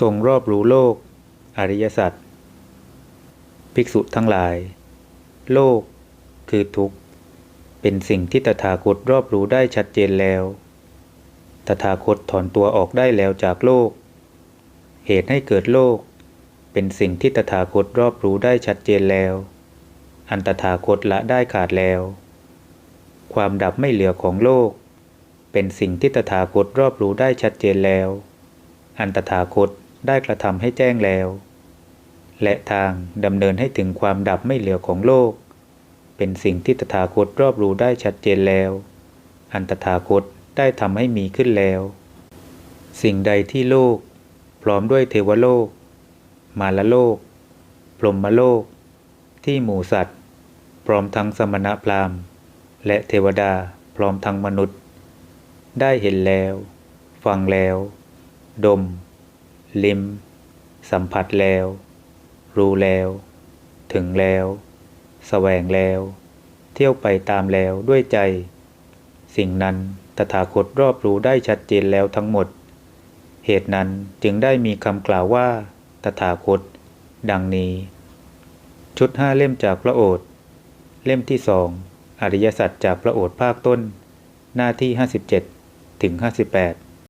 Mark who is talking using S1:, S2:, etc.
S1: ทรงรอบรู้โลก อริยสัจภิกษุทั้งหลาย โลก คือทุกข์ เป็นสิ่งที่ตถาคตรอบรู้ได้ชัดเจนแล้ว ตถาคตถอนตัวออกได้แล้วจากโลก เหตุให้เกิดโลก เป็นสิ่งที่ตถาคตรอบรู้ได้ชัดเจนแล้ว อันตถาคตละได้ขาดแล้ว ความดับไม่เหลือของโลก เป็นสิ่งที่ตถาคตรอบรู้ได้ชัดเจนแล้ว อันตถาคต ได้กระทำให้แจ้งแล้ว และทางดำเนินให้ถึงความดับไม่เหลือของโลก เป็นสิ่งที่ตถาคตรอบรู้ได้ชัดเจนแล้ว อันตถาคตได้ทำให้มีขึ้นแล้ว สิ่งใดที่โลก พร้อมด้วยเทวโลก มาลโลกพรหมโลก ที่หมู่สัตว์ พร้อมทั้งสมณพราหมณ์ และเทวดาพร้อมทั้งมนุษย์ ได้เห็นแล้ว ฟังแล้ว ดม ลิมสัมผัสแล้ว รู้แล้ว ถึงแล้วแสวงแล้ว เที่ยวไปตามแล้วด้วยใจ สิ่งนั้นตถาคตรอบรู้ได้ชัดเจนแล้วทั้งหมด เหตุนั้นจึงได้มีคำกล่าวว่า ตถาคต ดังนี้ ชุดห้าเล่มจากพระโอษฐ์เล่มที่สองอริยสัจจากพระโอษฐ์ภาคต้น หน้าที่ 57 ถึง 58